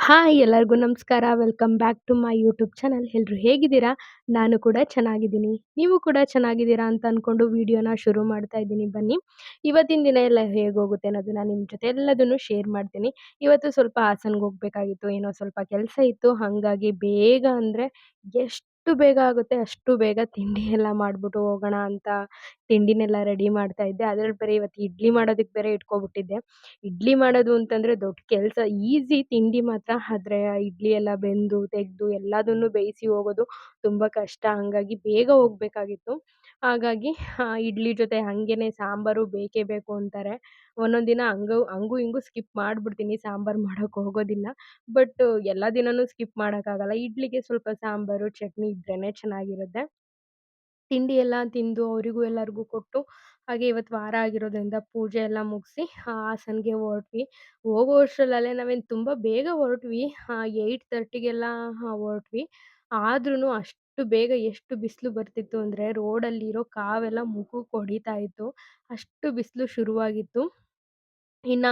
Hi ಎಲ್ಲರಿಗೂ ನಮಸ್ಕಾರ. Welcome back to my YouTube channel. ಎಲ್ಲರೂ ಹೇಗಿದ್ದೀರಾ? ನಾನು ಕೂಡ ಚೆನ್ನಾಗಿದ್ದೀನಿ. ನೀವು ಕೂಡ ಚೆನ್ನಾಗಿದ್ದೀರಾ ಅಂತ ಅಂದ್ಕೊಂಡು ವಿಡಿಯೋನ ಶುರು ಮಾಡ್ತಾ ಇದ್ದೀನಿ ಬನ್ನಿ. ಇವತ್ತಿನ ದಿನ ಎಲ್ಲ ಹೇಗೋಗುತ್ತೆ ಅನ್ನೋದನ್ನ ನಿಮ್ಮ ಜೊತೆ ಎಲ್ಲದನ್ನು ಶೇರ್ ಮಾಡ್ತೀನಿ. ಇವತ್ತು ಸ್ವಲ್ಪ ಹಾಸನ್‌ಗೆ ಹೋಗ್ಬೇಕಾಗಿತ್ತು. ಏನೋ ಸ್ವಲ್ಪ ಕೆಲಸ ಇತ್ತು. ಹಾಗಾಗಿ ಬೇಗ ಅಂದರೆ ಎಷ್ಟು ಬೇಗ ಆಗುತ್ತೆ ಅಷ್ಟು ಬೇಗ ತಿಂಡಿ ಎಲ್ಲ ಮಾಡ್ಬಿಟ್ಟು ಹೋಗೋಣ ಅಂತ ತಿಂಡಿನೆಲ್ಲ ರೆಡಿ ಮಾಡ್ತಾ ಇದ್ದೆ. ಅದ್ರಲ್ಲಿ ಬೇರೆ ಇವತ್ತು ಇಡ್ಲಿ ಮಾಡೋದಕ್ಕೆ ಬೇರೆ ಇಟ್ಕೊಬಿಟ್ಟಿದ್ದೆ. ಇಡ್ಲಿ ಮಾಡೋದು ಅಂತಂದ್ರೆ ದೊಡ್ಡ ಕೆಲಸ. ಈಸಿ ತಿಂಡಿ ಮಾತ್ರ. ಆದ್ರೆ ಇಡ್ಲಿ ಎಲ್ಲ ಬೆಂದು, ತೆಗ್ದು ಎಲ್ಲದನ್ನು ಬೇಯಿಸಿ ಹೋಗೋದು ತುಂಬ ಕಷ್ಟ. ಹಂಗಾಗಿ ಬೇಗ ಹೋಗ್ಬೇಕಾಗಿತ್ತು. ಹಾಗಾಗಿ ಇಡ್ಲಿ ಜೊತೆ ಹಂಗೇನೆ ಸಾಂಬಾರು ಬೇಕೇ ಬೇಕು ಅಂತಾರೆ. ಒಂದೊಂದು ದಿನ ಹಂಗು ಹಂಗು ಹಿಂಗು ಸ್ಕಿಪ್ ಮಾಡ್ಬಿಡ್ತೀನಿ. ಸಾಂಬಾರ್ ಮಾಡಕ್ ಹೋಗೋದಿಲ್ಲ. ಬಟ್ ಎಲ್ಲ ದಿನವೂ ಸ್ಕಿಪ್ ಮಾಡೋಕ್ಕಾಗಲ್ಲ ಇಡ್ಲಿಗೆ ಸ್ವಲ್ಪ ಸಾಂಬಾರು, ಚಟ್ನಿ ಇದ್ರೇನೆ ಚೆನ್ನಾಗಿರುತ್ತೆ. ತಿಂಡಿ ಎಲ್ಲ ತಿಂದು ಅವರಿಗೂ ಎಲ್ಲರಿಗೂ ಕೊಟ್ಟು, ಹಾಗೆ ಇವತ್ತು ವಾರ ಆಗಿರೋದ್ರಿಂದ ಪೂಜೆ ಎಲ್ಲ ಮುಗಿಸಿ ಹಾಸನ್‌ಗೆ ಹೊರಟ್ವಿ. ಹೋಗೋ ಅಷ್ಟ್ರಲ್ಲೇ ನಾವೇನು ತುಂಬ ಬೇಗ ಹೊರಟ್ವಿ. ಆಹ್, 8:30ಗೆಲ್ಲ ಹೊರಟ್ವಿ. ಆದ್ರೂನು ಅಷ್ಟು ಬೇಗ ಎಷ್ಟು ಬಿಸಿಲು ಬರ್ತಿತ್ತು ಅಂದ್ರೆ ರೋಡಲ್ಲಿರೋ ಕಾವೆಲ್ಲ ಮುಖಕ್ಕೆ ಹೊಡಿತಾ ಇತ್ತು. ಅಷ್ಟು ಬಿಸಿಲು ಶುರುವಾಗಿತ್ತು. ಇನ್ನ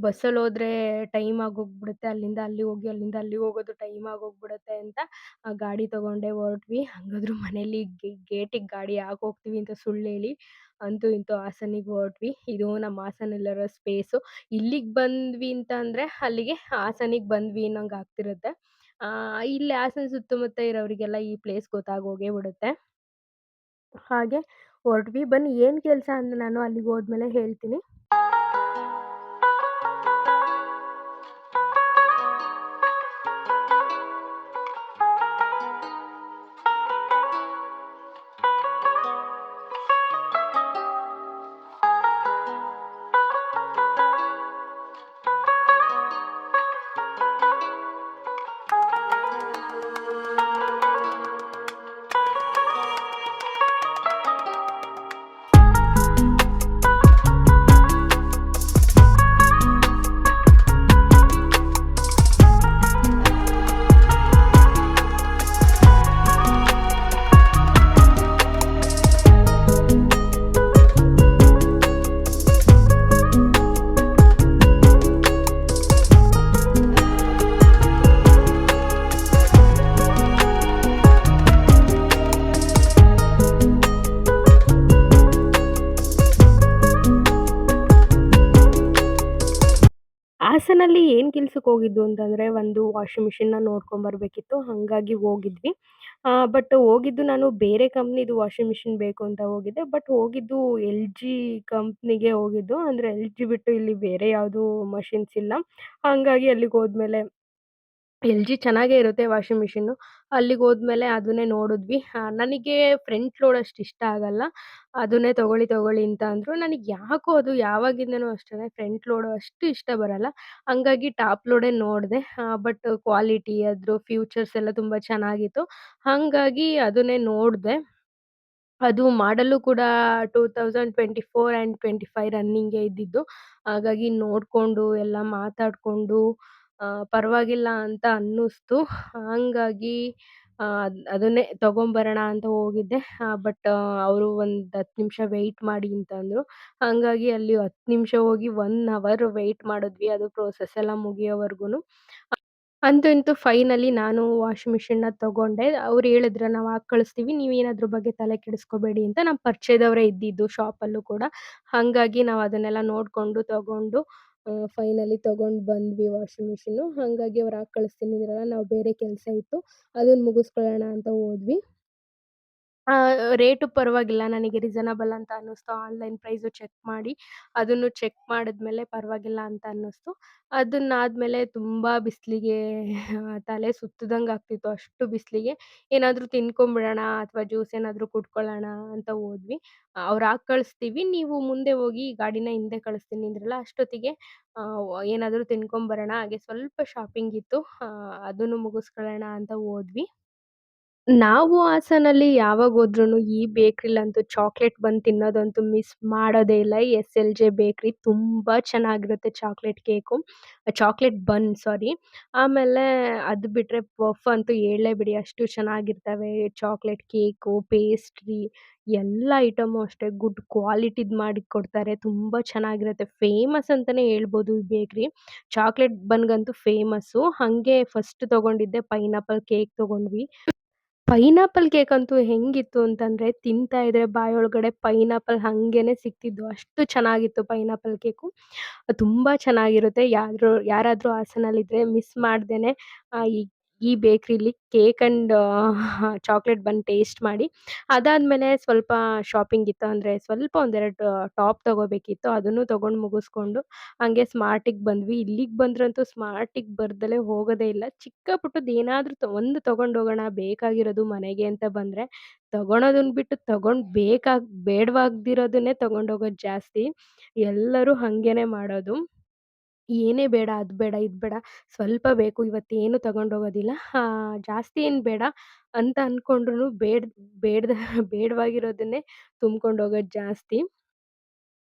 ಬಸ್ಸಲ್ಲಿ ಹೋದ್ರೆ ಟೈಮ್ ಆಗೋಗ್ಬಿಡುತ್ತೆ. ಅಲ್ಲಿಂದ ಅಲ್ಲಿ ಹೋಗಿ, ಅಲ್ಲಿಂದ ಅಲ್ಲಿಗೆ ಹೋಗೋದು ಟೈಮ್ ಆಗೋಗ್ಬಿಡುತ್ತೆ ಅಂತ ಆ ಗಾಡಿ ತಗೊಂಡೆ ಹೊರಟ್ವಿ. ಹಂಗಾದ್ರೂ ಮನೇಲಿ ಗೆ ಗೇಟಿಗೆ ಗಾಡಿ ಯಾಕೆ ಹೋಗ್ತೀವಿ ಅಂತ ಸುಳ್ಳು ಹೇಳಿ ಅಂತೂ ಇಂತೂ ಹಾಸನಿಗೆ ಹೊರಟ್ವಿ. ಇದು ನಮ್ಮ ಹಾಸನಲ್ಲಿರೋ ಸ್ಪೇಸು. ಇಲ್ಲಿಗೆ ಬಂದ್ವಿ ಅಂತ ಅಂದ್ರೆ ಅಲ್ಲಿಗೆ ಹಾಸನಿಗೆ ಬಂದ್ವಿ ಅನ್ನೋಂಗೆ ಆಗ್ತಿರುತ್ತೆ. ಆಹ್, ಇಲ್ಲಿ ಹಾಸನ ಸುತ್ತಮುತ್ತ ಇರೋರಿಗೆಲ್ಲ ಈ ಪ್ಲೇಸ್ ಗೊತ್ತಾಗೋಗೇ ಬಿಡುತ್ತೆ. ಹಾಗೆ ಹೊರಟ್ವಿ. ಬನ್ನಿ ಏನ್ ಕೆಲ್ಸ ಅಂತ ನಾನು ಅಲ್ಲಿಗೆ ಹೋದ್ಮೇಲೆ ಹೇಳ್ತೀನಿ. ಹಾಸನಲ್ಲಿ ಏನು ಕೆಲ್ಸಕ್ಕೆ ಹೋಗಿದ್ದು ಅಂತಂದರೆ ಒಂದು ವಾಷಿಂಗ್ ಮಿಷಿನ್‌ನ ನೋಡ್ಕೊಂಡ್ ಹಾಗಾಗಿ ಹೋಗಿದ್ವಿ. ಬಟ್ ಹೋಗಿದ್ದು ನಾನು ಬೇರೆ ಕಂಪ್ನಿದು ವಾಷಿಂಗ್ ಮಿಷಿನ್ ಬೇಕು ಅಂತ ಹೋಗಿದ್ದೆ. ಬಟ್ ಹೋಗಿದ್ದು ಎಲ್-ಜಿ ಕಂಪ್ನಿಗೆ ಹೋಗಿದ್ದು. ಅಂದ್ರೆ ಎಲ್-ಜಿ ಬಿಟ್ಟು ಇಲ್ಲಿ ಬೇರೆ ಯಾವುದೂ ಮಷಿನ್ಸ್ ಇಲ್ಲ. ಹಂಗಾಗಿ ಅಲ್ಲಿಗೆ ಹೋದ್ಮೇಲೆ ಎಲ್-ಜಿ ಚೆನ್ನಾಗೇ ಇರುತ್ತೆ ವಾಷಿಂಗ್ ಮಿಷಿನ್ನು. ಅಲ್ಲಿಗೆ ಹೋದ್ಮೇಲೆ ಅದನ್ನೇ ನೋಡಿದ್ವಿ. ನನಗೆ ಫ್ರಂಟ್ ಲೋಡ್ ಅಷ್ಟು ಇಷ್ಟ ಆಗಲ್ಲ. ಅದನ್ನೇ ತಗೊಳ್ಳಿ, ತಗೊಳ್ಳಿ ಅಂತ ಅಂದ್ರು. ನನಗೆ ಯಾಕೋ ಅದು ಯಾವಾಗಿಂದನು ಅಷ್ಟೇ ಫ್ರಂಟ್ ಲೋಡ್ ಅಷ್ಟು ಇಷ್ಟ ಬರಲ್ಲ. ಹಂಗಾಗಿ ಟಾಪ್ ಲೋಡೇ ನೋಡಿದೆ. ಬಟ್ ಕ್ವಾಲಿಟಿ ಅದ್ರ ಫ್ಯೂಚರ್ಸ್ ಎಲ್ಲ ತುಂಬ ಚೆನ್ನಾಗಿತ್ತು. ಹಂಗಾಗಿ ಅದನ್ನೇ ನೋಡಿದೆ. ಅದು ಮಾಡಲು ಕೂಡ two thousand twenty four and twenty five ರನ್ನಿಂಗೇ ಇದ್ದಿದ್ದು. ಹಾಗಾಗಿ ನೋಡ್ಕೊಂಡು ಎಲ್ಲ ಮಾತಾಡ್ಕೊಂಡು ಪರವಾಗಿಲ್ಲ ಅಂತ ಅನ್ನಿಸ್ತು. ಹಂಗಾಗಿ ಅದನ್ನೇ ತಗೊಂಬರೋಣ ಅಂತ ಹೋಗಿದ್ದೆ. ಬಟ್ ಅವರು ಒಂದು 10 ನಿಮಿಷ ವೆಯ್ಟ್ ಮಾಡಿ ಅಂತಂದ್ರು. ಹಂಗಾಗಿ ಅಲ್ಲಿ 10 ನಿಮಿಷ ಹೋಗಿ ಒನ್ ಅವರ್ ವೆಯ್ಟ್ ಮಾಡಿದ್ವಿ. ಅದು ಪ್ರೋಸೆಸ್ ಎಲ್ಲ ಮುಗಿಯೋವರ್ಗುನು. ಅಂತೂ ಇಂತೂ ಫೈನಲಿ ನಾನು ವಾಷಿಂಗ್ ಮಿಷಿನ್‌ನ ತಗೊಂಡೆ. ಅವ್ರು ಹೇಳಿದ್ರು, ನಾವು ಹಾಕಿ ಕಳಿಸ್ತೀವಿ. ನೀವೇನಾದ್ರ ಬಗ್ಗೆ ತಲೆ ಕೆಡಿಸ್ಕೋಬೇಡಿ ಅಂತ. ನಮ್ಮ ಪರಿಚಯದವರೇ ಇದ್ದಿದ್ದು ಶಾಪಲ್ಲೂ ಕೂಡ. ಹಂಗಾಗಿ ನಾವು ಅದನ್ನೆಲ್ಲ ನೋಡ್ಕೊಂಡು ತಗೊಂಡು ಫೈನಲಿ ತಗೊಂಡು ಬಂದ್ವಿ ವಾಷಿಂಗ್ ಮಿಷಿನ್ನು. ಹಂಗಾಗಿ ಅವ್ರು ಹಾಕಿ ಕಳಿಸ್ತೀನಿ ಅಂದ್ರಲ್ಲ ನಾವು ಬೇರೆ ಕೆಲಸ ಇತ್ತು. ಅದನ್ನು ಮುಗಿಸ್ಕೊಳ್ಳೋಣ ಅಂತ ಹೋದ್ವಿ. ಆಹ್, ರೇಟು ಪರವಾಗಿಲ್ಲ ನನಗೆ ರೀಸನಬಲ್ ಅಂತ ಅನ್ನಿಸ್ತು. ಆನ್‌ಲೈನ್ ಪ್ರೈಸು ಚೆಕ್ ಮಾಡಿ ಅದನ್ನು ಚೆಕ್ ಮಾಡಿದ್ಮೇಲೆ ಪರವಾಗಿಲ್ಲ ಅಂತ ಅನ್ನಿಸ್ತು. ಅದನ್ನಾದ್ಮೇಲೆ ತುಂಬಾ ಬಿಸಿಲಿಗೆ ತಲೆ ಸುತ್ತದಂಗೆ ಆಗ್ತಿತ್ತು. ಅಷ್ಟು ಬಿಸಿಲಿಗೆ ಏನಾದ್ರೂ ತಿನ್ಕೊಂಬಿಡೋಣ ಅಥವಾ ಜ್ಯೂಸ್ ಏನಾದ್ರೂ ಕುಡ್ಕೊಳ್ಳೋಣ ಅಂತ ಹೋದ್ವಿ. ಅವ್ರು ಹಾಕಿ ಕಳಿಸ್ತೀವಿ. ನೀವು ಮುಂದೆ ಹೋಗಿ ಗಾಡಿನ ಹಿಂದೆ ಕಳಿಸ್ತೀನಿ ಅಂದ್ರಲ್ಲ ಅಷ್ಟೊತ್ತಿಗೆ ಏನಾದರೂ ತಿನ್ಕೊಂಬರೋಣ ಹಾಗೆ ಸ್ವಲ್ಪ ಶಾಪಿಂಗ್ ಇತ್ತು. ಅದನ್ನು ಮುಗಿಸ್ಕೊಳ್ಳೋಣ ಅಂತ ಹೋದ್ವಿ. ನಾವು ಹಾಸನಲ್ಲಿ ಯಾವಾಗ ಹೋದ್ರುನು ಈ ಬೇಕ್ರಿಲಂತೂ ಚಾಕ್ಲೇಟ್ ಬನ್ ತಿನ್ನೋದಂತೂ ಮಿಸ್ ಮಾಡೋದೇ ಇಲ್ಲ. ಎಸ್ ಎಲ್ ಜೆ ಬೇಕ್ರಿ ತುಂಬಾ ಚೆನ್ನಾಗಿರುತ್ತೆ chocolate cake. Chocolate bun sorry. ಆಮೇಲೆ ಅದು ಬಿಟ್ರೆ ಪಫ್ ಅಂತೂ ಹೇಳಲೇಬೇಡಿ ಅಷ್ಟು ಚೆನ್ನಾಗಿರ್ತವೆ. ಚಾಕ್ಲೇಟ್ ಕೇಕು, ಪೇಸ್ಟ್ರಿ ಎಲ್ಲ ಐಟಮು ಅಷ್ಟೇ ಗುಡ್ ಕ್ವಾಲಿಟಿದು ಮಾಡಿ ಕೊಡ್ತಾರೆ. ತುಂಬಾ ಚೆನ್ನಾಗಿರುತ್ತೆ. ಫೇಮಸ್ ಅಂತಾನೆ ಹೇಳ್ಬೋದು ಈ ಬೇಕ್ರಿ. ಚಾಕ್ಲೇಟ್ ಬನ್‌ಗಂತೂ ಫೇಮಸ್ಸು. ಹಂಗೆ ಫಸ್ಟ್ ತಗೊಂಡಿದ್ದೆ ಪೈನಾಪಲ್ ಕೇಕ್ ತಗೊಂಡ್ವಿ. ಪೈನಾಪಲ್ ಕೇಕ್ ಅಂತೂ ಹೆಂಗಿತ್ತು ಅಂತಂದ್ರೆ, ತಿಂತಾ ಇದ್ರೆ ಬಾಯೊಳಗಡೆ ಪೈನಾಪಲ್ ಹಂಗೇನೆ ಸಿಕ್ತಿದ್ವು. ಅಷ್ಟು ಚೆನ್ನಾಗಿತ್ತು ಪೈನಾಪಲ್ ಕೇಕು. ತುಂಬಾ ಚೆನ್ನಾಗಿರುತ್ತೆ. ಯಾರು ಯಾರಾದ್ರೂ ಹಾಸನಲ್ಲಿದ್ರೆ ಮಿಸ್ ಮಾಡ್ದೇನೆ ಈ ಈ ಬೇಕ್ರಿಲಿ cake and chocolate bun taste ಮಾಡಿ. ಅದಾದ್ಮೇಲೆ ಸ್ವಲ್ಪ ಶಾಪಿಂಗ್ ಇತ್ತು. ಅಂದ್ರೆ ಸ್ವಲ್ಪ ಒಂದೆರಡು ಟಾಪ್ ತಗೋಬೇಕಿತ್ತು. ಅದನ್ನು ತಗೊಂಡು ಮುಗಿಸ್ಕೊಂಡು ಹಂಗೆ ಸ್ಮಾರ್ಟಿಗೆ ಬಂದ್ವಿ. ಇಲ್ಲಿಗೆ ಬಂದ್ರಂತೂ ಸ್ಮಾರ್ಟಿಗೆ ಬರ್ದಲೇ ಹೋಗೋದೇ ಇಲ್ಲ. ಚಿಕ್ಕ ಪುಟ್ಟದ್ದು ಏನಾದ್ರೂ ಒಂದು ತಗೊಂಡೋಗೋಣ ಬೇಕಾಗಿರೋದು ಮನೆಗೆ ಅಂತ ಬಂದ್ರೆ, ತಗೊಳೋದನ್ನ ಬಿಟ್ಟು ತಗೊಂಡ್ ಬೇಕಾಗ್ ಬೇಡವಾಗ್ದಿರೋದನ್ನೇ ತೊಗೊಂಡೋಗೋದು ಜಾಸ್ತಿ. ಎಲ್ಲರೂ ಹಂಗೇನೆ ಮಾಡೋದು. ಏನೇ ಬೇಡ, ಅದು ಬೇಡ, ಇದು ಬೇಡ, ಸ್ವಲ್ಪ ಬೇಕು ಇವತ್ತೇನು ತಗೊಂಡೋಗೋದಿಲ್ಲ. ಜಾಸ್ತಿ ಏನು ಬೇಡ ಅಂತ ಅಂದ್ಕೊಂಡ್ರು ಬೇಡ ಬೇಡ್ದ ಬೇಡವಾಗಿರೋದನ್ನೇ ತುಂಬ್ಕೊಂಡು ಹೋಗೋದು ಜಾಸ್ತಿ.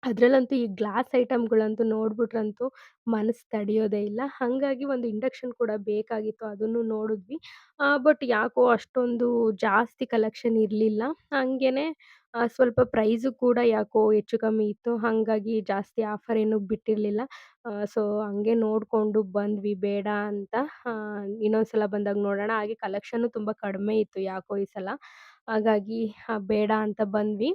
ಅದರಲ್ಲಂತೂ ಈ ಗ್ಲಾಸ್ ಐಟಮ್‌ಗಳಂತೂ ನೋಡ್ಬಿಟ್ರಂತೂ ಮನಸ್ಸು ತಡೆಯೋದೇ ಇಲ್ಲ. ಹಾಗಾಗಿ ಒಂದು ಇಂಡಕ್ಷನ್ ಕೂಡ ಬೇಕಾಗಿತ್ತು. ಅದನ್ನು ನೋಡಿದ್ವಿ. ಬಟ್ ಯಾಕೋ ಅಷ್ಟೊಂದು ಜಾಸ್ತಿ ಕಲೆಕ್ಷನ್ ಇರಲಿಲ್ಲ ಹಂಗೇನೆ ಅ ಸ್ವಲ್ಪ ಪ್ರೈಸು ಕೂಡ ಯಾಕೋ ಹೆಚ್ಚು ಕಮ್ಮಿ ಇತ್ತು. ಹಾಗಾಗಿ ಜಾಸ್ತಿ ಆಫರ್ ಏನು ಬಿಟ್ಟಿರಲಿಲ್ಲ ಸೊ, ಹಂಗೆ ನೋಡಿಕೊಂಡು ಬಂದ್ವಿ ಬೇಡ ಅಂತ. ಇನ್ನೊಂದು ಸಲ ಬಂದಾಗ ನೋಡೋಣ. ಹಾಗೆ ಕಲೆಕ್ಷನ್ನು ತುಂಬ ಕಡಿಮೆ ಇತ್ತು ಯಾಕೋ ಈ ಸಲ. ಹಾಗಾಗಿ ಬೇಡ ಅಂತ ಬಂದ್ವಿ.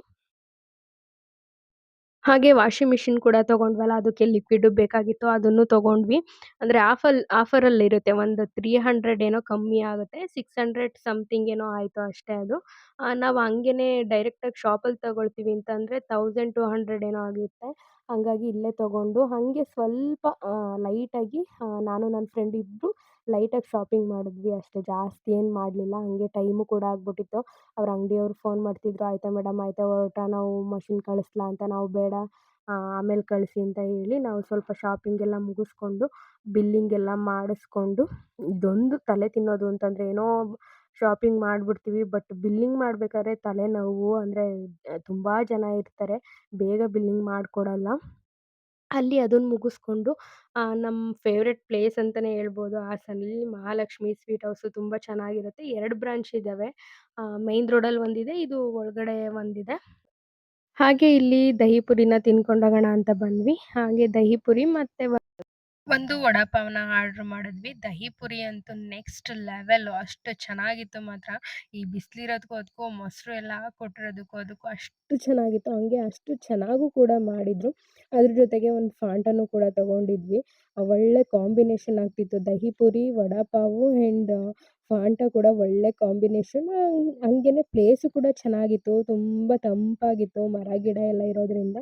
ಹಾಗೆ ವಾಷಿಂಗ್ ಮಿಷಿನ್ ಕೂಡ ತಗೊಂಡ್ವಲ್ಲ, ಅದಕ್ಕೆ ಲಿಕ್ವಿಡ್ ಬೇಕಾಗಿತ್ತು. ಅದನ್ನು ತಗೊಂಡ್ವಿ. ಅಂದ್ರೆ ಆಫಲ್, ಆಫರಲ್ಲಿರುತ್ತೆ. ಒಂದು 300 ಏನೋ ಕಮ್ಮಿ ಆಗುತ್ತೆ. 600 ಸಮಥಿಂಗ್ ಏನೋ ಆಯಿತು ಅಷ್ಟೇ ಅದು. ನಾವು ಹಂಗೇ ಡೈರೆಕ್ಟಾಗಿ ಶಾಪಲ್ಲಿ ತಗೊಳ್ತೀವಿ ಅಂತಂದ್ರೆ 1200 ಏನೋ ಆಗುತ್ತೆ. ಹಂಗಾಗಿ ಇಲ್ಲೇ ತಗೊಂಡು ಹಾಗೆ ಸ್ವಲ್ಪ ಲೈಟಾಗಿ ನಾನು ನನ್ನ ಫ್ರೆಂಡ್ ಇಬ್ಬರು ಲೈಟಾಗಿ ಶಾಪಿಂಗ್ ಮಾಡಿದ್ವಿ ಅಷ್ಟೇ. ಜಾಸ್ತಿ ಏನು ಮಾಡಲಿಲ್ಲ. ಹಾಗೆ ಟೈಮು ಕೂಡ ಆಗ್ಬಿಟ್ಟಿತ್ತು. ಅವ್ರ ಅಂಗಡಿಯವ್ರು ಫೋನ್ ಮಾಡ್ತಿದ್ರು, ಆಯಿತಾ ಮೇಡಮ್ ಆಯಿತಾ ಹೊರಟಾ ನಾವು ಮಷಿನ್ ಕಳಿಸ್ಲಾ?" ಅಂತ. ನಾವು ಬೇಡ ಆಮೇಲೆ ಕಳಿಸಿ ಅಂತ ಹೇಳಿ ನಾವು ಸ್ವಲ್ಪ ಶಾಪಿಂಗ್ ಎಲ್ಲ ಮುಗಿಸ್ಕೊಂಡು, ಬಿಲ್ಲಿಂಗ್ ಎಲ್ಲ ಮಾಡಿಸ್ಕೊಂಡು ಇದೊಂದು ತಲೆ ತಿನ್ನೋದು ಅಂತಂದರೆ ಏನೋ ಶಾಪಿಂಗ್ ಮಾಡ್ಬಿಡ್ತೀವಿ. ಬಟ್ ಬಿಲ್ಲಿಂಗ್ ಮಾಡ್ಬೇಕಾದ್ರೆ ತಲೆನೋವು. ಅಂದ್ರೆ ತುಂಬಾ ಜನ ಇರ್ತಾರೆ. ಬೇಗ ಬಿಲ್ಲಿಂಗ್ ಮಾಡಿಕೊಡಲ್ಲ ಅಲ್ಲಿ ಅದನ್ನ ಮುಗಿಸ್ಕೊಂಡು ನಮ್ಮ ಫೇವ್ರೆಟ್ ಪ್ಲೇಸ್ ಅಂತಾನೆ ಹೇಳ್ಬೋದು ಹಾಸನಲ್ಲಿ. ಮಹಾಲಕ್ಷ್ಮಿ ಸ್ವೀಟ್ ಹೌಸು ತುಂಬ ಚೆನ್ನಾಗಿರುತ್ತೆ. ಎರಡು ಬ್ರಾಂಚ್ ಇದಾವೆ. ಅ ಮೈನ್ ರೋಡಲ್ಲಿ ಒಂದಿದೆ. ಇದು ಒಳಗಡೆ ಒಂದಿದೆ. ಹಾಗೆ ಇಲ್ಲಿ ದಹಿ ಪುರಿನ ತಿನ್ಕೊಂಡು ಅಂತ ಬಂದ್ವಿ. ಹಾಗೆ ದಹಿ ಪುರಿ ಮತ್ತೆ ಒಂದು ವಡಾಪಾವ್‌ನ ಆರ್ಡರ್ ಮಾಡಿದ್ವಿ. ದಹಿ ಪುರಿ ಅಂತೂ ನೆಕ್ಸ್ಟ್ ಲೆವೆಲ್ ಅಷ್ಟು ಚೆನ್ನಾಗಿತ್ತು ಮಾತ್ರ. ಈ ಬಿಸಿಲಿರೋದಕ್ಕೂ ಅದಕ್ಕೂ ಮೊಸರು ಎಲ್ಲ ಕೊಟ್ಟಿರೋದಕ್ಕೂ ಅದಕ್ಕೂ ಅಷ್ಟು ಚೆನ್ನಾಗಿತ್ತು. ಹಂಗೆ ಅಷ್ಟು ಚೆನ್ನಾಗೂ ಕೂಡ ಮಾಡಿದ್ರು. ಅದ್ರ ಜೊತೆಗೆ ಒಂದು ಫಾಂಟನ್ನು ಕೂಡ ತಗೊಂಡಿದ್ವಿ. ಒಳ್ಳೆ ಕಾಂಬಿನೇಷನ್ ಆಗ್ತಿತ್ತು. ದಹಿ ಪುರಿ, ವಡಾಪಾವು ಆ್ಯಂಡ್ ಫಾಂಟ ಕೂಡ ಒಳ್ಳೆ ಕಾಂಬಿನೇಷನ್. ಹಂಗೇನೆ ಪ್ಲೇಸು ಕೂಡ ಚೆನ್ನಾಗಿತ್ತು. ತುಂಬ ತಂಪಾಗಿತ್ತು. ಮರ ಗಿಡ ಎಲ್ಲ ಇರೋದ್ರಿಂದ.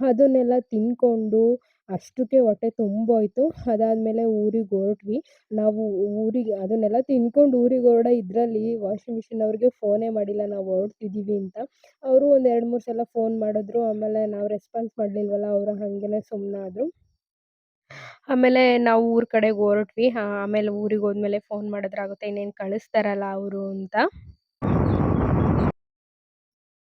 ಅದನ್ನೆಲ್ಲ ತಿನ್ಕೊಂಡು ಅಷ್ಟಕ್ಕೆ ಹೊಟ್ಟೆ ತುಂಬೋಯ್ತು. ಅದಾದಮೇಲೆ ಊರಿಗೆ ಹೊರಟ್ವಿ. ನಾವು ಊರಿಗೆ ಅದನ್ನೆಲ್ಲ ತಿನ್ಕೊಂಡು ಊರಿಗೆ ಹೊರಡೋ ಇದರಲ್ಲಿ ವಾಷಿಂಗ್ ಮಿಷಿನ್ ಅವ್ರಿಗೆ ಫೋನೇ ಮಾಡಿಲ್ಲ ನಾವು ಹೊರಡ್ತಿದ್ದೀವಿ ಅಂತ. ಅವರು ಒಂದು 2, 3 ಸಲ ಫೋನ್ ಮಾಡಿದ್ರು. ಆಮೇಲೆ ನಾವು ರೆಸ್ಪಾನ್ಸ್ ಮಾಡಲಿಲ್ವಲ್ಲ ಅವರು ಹಂಗೇನೆ ಸುಮ್ಮನಾದ್ರು. ಆಮೇಲೆ ನಾವು ಊರ ಕಡೆಗೆ ಹೊರಟ್ವಿ. ಆಮೇಲೆ ಊರಿಗೆ ಹೋದ್ಮೇಲೆ ಫೋನ್ ಮಾಡಿದ್ರಾಗುತ್ತೆ ಇನ್ನೇನು ಕಳಿಸ್ತಾರಲ್ಲ ಅವರು ಅಂತ.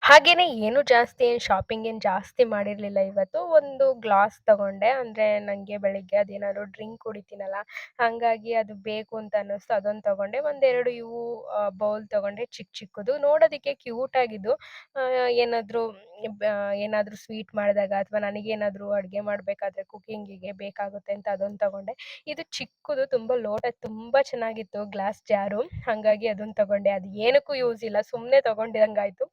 ಹಾಗೇನೆ ಏನು ಜಾಸ್ತಿ ಏನು ಶಾಪಿಂಗ್ ಏನು ಜಾಸ್ತಿ ಮಾಡಿರಲಿಲ್ಲ ಇವತ್ತು. ಒಂದು ಗ್ಲಾಸ್ ತಗೊಂಡೆ. ಅಂದ್ರೆ ನನಗೆ ಬೆಳಿಗ್ಗೆ ಅದೇನಾದ್ರು ಡ್ರಿಂಕ್ ಕುಡಿತೀನಲ್ಲ, ಹಾಗಾಗಿ ಅದು ಬೇಕು ಅಂತ ಅನ್ನಿಸ್ತು ಅದೊಂದು ತಗೊಂಡೆ. ಒಂದೆರಡು ಇವು ಬೌಲ್ ತಗೊಂಡೆ ಚಿಕ್ಕ ಚಿಕ್ಕದು. ನೋಡೋದಕ್ಕೆ ಕ್ಯೂಟ್ ಆಗಿದ್ದು. ಏನಾದರೂ ಏನಾದ್ರು ಸ್ವೀಟ್ ಮಾಡಿದಾಗ ಅಥವಾ ನನಗೇನಾದರೂ ಅಡುಗೆ ಮಾಡಬೇಕಾದ್ರೆ ಕುಕಿಂಗಿಗೆ ಬೇಕಾಗುತ್ತೆ ಅಂತ ಅದೊಂದು ತಗೊಂಡೆ. ಇದು ಚಿಕ್ಕದು ತುಂಬ ಲೋಟ ತುಂಬ ಚೆನ್ನಾಗಿತ್ತು ಗ್ಲಾಸ್ ಜಾರು. ಹಾಗಾಗಿ ಅದೊಂದು ತಗೊಂಡೆ. ಅದು ಏನಕ್ಕೂ ಯೂಸ್ ಇಲ್ಲ ಸುಮ್ಮನೆ ತಗೊಂಡಂಗಾಯ್ತು.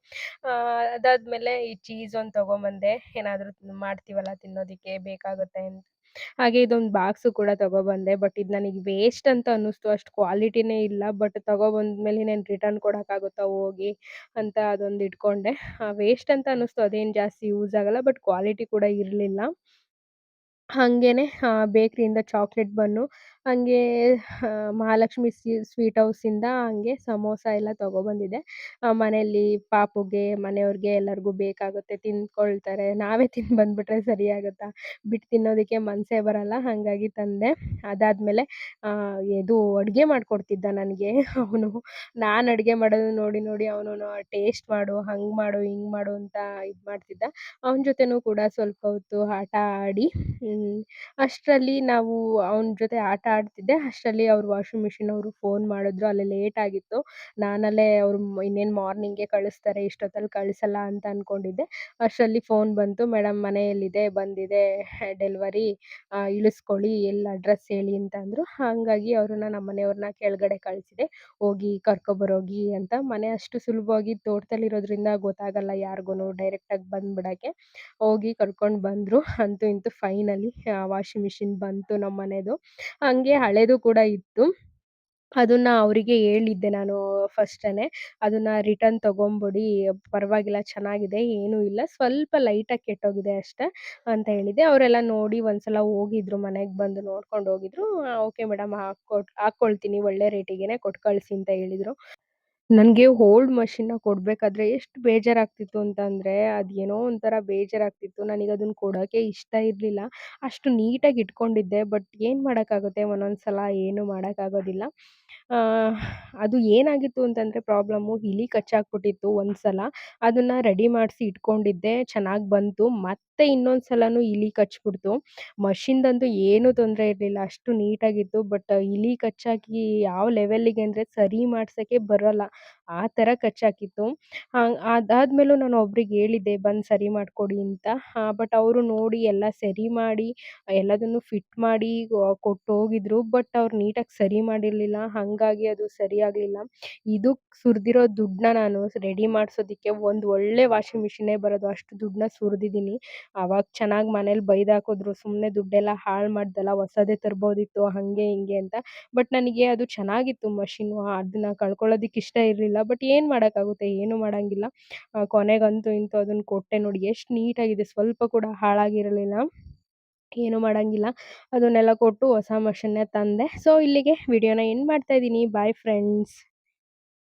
ಅದಾದ್ಮೇಲೆ ಈ ಚೀಸ್ ಒಂದು ತಗೊಂಬಂದೆ. ಏನಾದ್ರು ಮಾಡ್ತೀವಲ್ಲ ತಿನ್ನೋದಿಕ್ಕೆ ಬೇಕಾಗುತ್ತೆ ಅಂತ. ಹಾಗೆ ಇದೊಂದು ಬಾಕ್ಸ್ ಕೂಡ ತಗೊಬಂದೆ. ಬಟ್ ಇದು ನನಗೆ ವೇಸ್ಟ್ ಅಂತ ಅನ್ನಿಸ್ತು. ಅಷ್ಟು ಕ್ವಾಲಿಟಿನೇ ಇಲ್ಲ. ಬಟ್ ತಗೊಬಂದ್ಮೇಲೆ ಇನ್ನೇನು ರಿಟರ್ನ್ ಕೊಡೋಕ್ಕಾಗುತ್ತಾ ಹೋಗಿ ಅಂತ ಅದೊಂದು ಇಟ್ಕೊಂಡೆ. ವೇಸ್ಟ್ ಅಂತ ಅನ್ನಿಸ್ತು. ಅದೇನು ಜಾಸ್ತಿ ಯೂಸ್ ಆಗಲ್ಲ. ಬಟ್ ಕ್ವಾಲಿಟಿ ಕೂಡ ಇರಲಿಲ್ಲ. ಹಾಗೇನೆ ಅ ಬೇಕ್ರಿಯಿಂದ ಚಾಕ್ಲೇಟ್ ಬನ್ನು, ಹಂಗೇ ಮಹಾಲಕ್ಷ್ಮಿ ಸ್ವೀಟ್ ಹೌಸಿಂದ ಹಂಗೆ ಸಮೋಸ ಎಲ್ಲ ತಗೊಬಂದಿದ್ದೆ ಮನೆಯಲ್ಲಿ ಪಾಪುಗೆ, ಮನೆಯವ್ರಿಗೆ ಎಲ್ಲರಿಗೂ ಬೇಕಾಗುತ್ತೆ ತಿಂದ್ಕೊಳ್ತಾರೆ. ನಾವೇ ತಿಂದು ಬಂದುಬಿಟ್ರೆ ಸರಿ ಆಗುತ್ತಾ? ಬಿಟ್ಟು ತಿನ್ನೋದಕ್ಕೆ ಮನಸ್ಸೇ ಬರಲ್ಲ, ಹಾಗಾಗಿ ತಂದೆ. ಅದಾದಮೇಲೆ ಇದು ಅಡುಗೆ ಮಾಡಿಕೊಡ್ತಿದ್ದ ನನಗೆ. ಅವನು, ನಾನು ಅಡುಗೆ ಮಾಡೋದು ನೋಡಿ ನೋಡಿ ಅವನು ಟೇಸ್ಟ್ ಮಾಡು, ಹಂಗೆ ಮಾಡು, ಹಿಂಗೆ ಮಾಡು ಅಂತ ಇದು ಮಾಡ್ತಿದ್ದ ಅವನ ಜೊತೆನೂ ಕೂಡ ಸ್ವಲ್ಪ ಹೊತ್ತು ಆಟ ಆಡಿ ಅಷ್ಟರಲ್ಲಿ ನಾವು ಅವನ ಜೊತೆ ಆಟ ಆಡ್ತಿದ್ದೆ. ಅಷ್ಟರಲ್ಲಿ ಅವ್ರ ವಾಷಿಂಗ್ ಮಿಷಿನ್ ಅವರು ಫೋನ್ ಮಾಡಿದ್ರು. ಅಲ್ಲಿ ಲೇಟ್ ಆಗಿತ್ತು. ನಾನಲ್ಲೇ ಅವ್ರು ಇನ್ನೇನು ಮಾರ್ನಿಂಗೇ ಕಳಿಸ್ತಾರೆ, ಇಷ್ಟೊತ್ತಲ್ಲಿ ಕಳಿಸಲ್ಲ ಅಂತ ಅಂದ್ಕೊಂಡಿದ್ದೆ ಅಷ್ಟರಲ್ಲಿ ಫೋನ್ ಬಂತು. ಮೇಡಮ್ ಮನೆಯಲ್ಲಿದೆ, ಬಂದಿದೆ, ಡೆಲಿವರಿ ಇಳಿಸ್ಕೊಳ್ಳಿ, ಎಲ್ಲಿ ಅಡ್ರೆಸ್ ಹೇಳಿ ಅಂತ ಅಂದರು. ಹಾಗಾಗಿ ಅವ್ರನ್ನ ನಮ್ಮ ಮನೆಯವ್ರನ್ನ ಕೆಳಗಡೆ ಕಳಿಸಿದೆ. ಹೋಗಿ ಕರ್ಕೊಬರೋಗಿ ಅಂತ. ಮನೆ ಅಷ್ಟು ಸುಲಭವಾಗಿ ತೋಟದಲ್ಲಿರೋದ್ರಿಂದ ಗೊತ್ತಾಗಲ್ಲ ಯಾರಿಗೂ ಡೈರೆಕ್ಟಾಗಿ ಬಂದ್ಬಿಡಕ್ಕೆ. ಹೋಗಿ ಕರ್ಕೊಂಡು ಬಂದರು. ಅಂತೂ ಇಂತೂ ಫೈನಲಿ ವಾಷಿಂಗ್ ಮಿಷಿನ್ ಬಂತು ನಮ್ಮ ಮನೆದು. ಹಂಗೆ ಹಳೇದು ಕೂಡ ಇತ್ತು. ಅದನ್ನ ಅವರಿಗೆ ಹೇಳಿದ್ದೆ ನಾನು ಫಸ್ಟೇ ಅದನ್ನ ರಿಟರ್ನ್ ತಗೊಂಬಿಡಿ, ಪರವಾಗಿಲ್ಲ ಚೆನ್ನಾಗಿದೆ, ಏನೂ ಇಲ್ಲ. ಸ್ವಲ್ಪ ಲೈಟಾಗಿ ಕೆಟ್ಟೋಗಿದೆ ಅಷ್ಟೇ ಅಂತ ಹೇಳಿದೆ ಅವರೆಲ್ಲ ನೋಡಿ ಒಂದ್ಸಲ ಹೋಗಿದ್ರು, ಮನೆಗೆ ಬಂದು ನೋಡ್ಕೊಂಡು ಹೋಗಿದ್ರು. ಓಕೆ ಮೇಡಮ್, ಹಾಕ್ಕೊಟ್, ಹಾಕ್ಕೊಳ್ತೀನಿ, ಒಳ್ಳೆ ರೇಟಿಗೆ ಕೊಟ್ಟು ಕಳಿಸಿ ಅಂತ ಹೇಳಿದರು. ನನಗೆ ಓಲ್ಡ್ ಮಷಿನ್ನ ಕೊಡಬೇಕಾದ್ರೆ ಎಷ್ಟು ಬೇಜಾರಾಗ್ತಿತ್ತು ಅಂತಂದರೆ ಅದು ಏನೋ ಒಂಥರ ಬೇಜಾರಾಗ್ತಿತ್ತು. ನನಗೆ ಅದನ್ನು ಕೊಡೋಕ್ಕೆ ಇಷ್ಟ ಇರಲಿಲ್ಲ. ಅಷ್ಟು ನೀಟಾಗಿ ಇಟ್ಕೊಂಡಿದ್ದೆ ಬಟ್ ಏನು ಮಾಡೋಕ್ಕಾಗುತ್ತೆ? ಒಂದೊಂದು ಸಲ ಏನೂ ಮಾಡೋಕ್ಕಾಗೋದಿಲ್ಲ. ಅದು ಏನಾಗಿತ್ತು ಅಂತಂದರೆ ಪ್ರಾಬ್ಲಮ್ಮು ಇಲಿ ಕಚ್ಚಾಕ್ಬಿಟ್ಟಿತ್ತು ಒಂದು ಸಲ ಅದನ್ನು ರೆಡಿ ಮಾಡಿಸಿ ಇಟ್ಕೊಂಡಿದ್ದೆ. ಚೆನ್ನಾಗಿ ಬಂತು. ಮತ್ತೆ ಇನ್ನೊಂದು ಸಲನೂ ಇಲಿ ಕಚ್ಚಿಬಿಡ್ತು ಮಷಿನ್ದಂತೂ ಏನು ತೊಂದರೆ ಇರಲಿಲ್ಲ. ಅಷ್ಟು ನೀಟಾಗಿತ್ತು. ಬಟ್ ಇಲಿ ಕಚ್ಚಾಕಿ ಯಾವ ಲೆವೆಲ್ಲಿಗೆ ಅಂದರೆ ಸರಿ ಮಾಡ್ಸೋಕ್ಕೆ ಬರೋಲ್ಲ. ಆ ಥರ ಕಚ್ಚಾಕಿತ್ತು ಅದಾದಮೇಲೂ ನಾನು ಒಬ್ರಿಗೆ ಹೇಳಿದ್ದೆ, ಬಂದು ಸರಿ ಮಾಡಿಕೊಡಿ ಅಂತ. ಬಟ್ ಅವರು ನೋಡಿ ಎಲ್ಲ ಸರಿ ಮಾಡಿ, ಎಲ್ಲದನ್ನು ಫಿಟ್ ಮಾಡಿ ಕೊಟ್ಟು ಹೋಗಿದ್ರು. ಬಟ್ ಅವ್ರು ನೀಟಾಗಿ ಸರಿ ಮಾಡಿರಲಿಲ್ಲ. ಹಾಗಾಗಿ ಅದು ಸರಿ ಆಗಲಿಲ್ಲ. ಇದಕ್ಕೆ ಸುರಿದಿರೋ ದುಡ್ಡನ್ನ ನಾನು ರೆಡಿ ಮಾಡಿಸೋದಕ್ಕೆ ಒಂದು ಒಳ್ಳೆ ವಾಷಿಂಗ್ ಮಿಷಿನೇ ಬರೋದು. ಅಷ್ಟು ದುಡ್ಡನ್ನ ಸುರಿದಿದ್ದೀನಿ. ಆವಾಗ ಚೆನ್ನಾಗಿ ಮನೇಲಿ ಬೈದಾಕಿದ್ರು. ಸುಮ್ಮನೆ ದುಡ್ಡೆಲ್ಲ ಹಾಳು ಮಾಡ್ದಲ್ಲ, ಹೊಸದೇ ತರ್ಬೋದಿತ್ತು, ಹಾಗೆ ಹಿಂಗೆ ಅಂತ. ಬಟ್ ನನಗೆ ಅದು ಚೆನ್ನಾಗಿತ್ತು ಮಷಿನ್ನು ಅದನ್ನ ಕಳ್ಕೊಳ್ಳೋದಕ್ಕೆ ಇಷ್ಟ ಇರಲಿಲ್ಲ. ಬಟ್ ಏನು ಮಾಡೋಕ್ಕಾಗುತ್ತೆ? ಏನು ಮಾಡೋಂಗಿಲ್ಲ. ಕೊನೆಗಂತೂ ಇಂತೂ ಅದನ್ನು ಕೊಟ್ಟೆ ನೋಡಿ, ಎಷ್ಟು ನೀಟಾಗಿದೆ. ಸ್ವಲ್ಪ ಕೂಡ ಹಾಳಾಗಿರಲಿಲ್ಲ. ಏನು ಮಾಡೋಂಗಿಲ್ಲ. ಅದನ್ನೆಲ್ಲ ಕೊಟ್ಟು ಹೊಸ ಮಷಿನ್ನೇ ತಂದೆ. ಸೊ, ಇಲ್ಲಿಗೆ ವಿಡಿಯೋನ ಎಂಡ್ ಮಾಡ್ತಾ ಇದ್ದೀನಿ. Bye friends.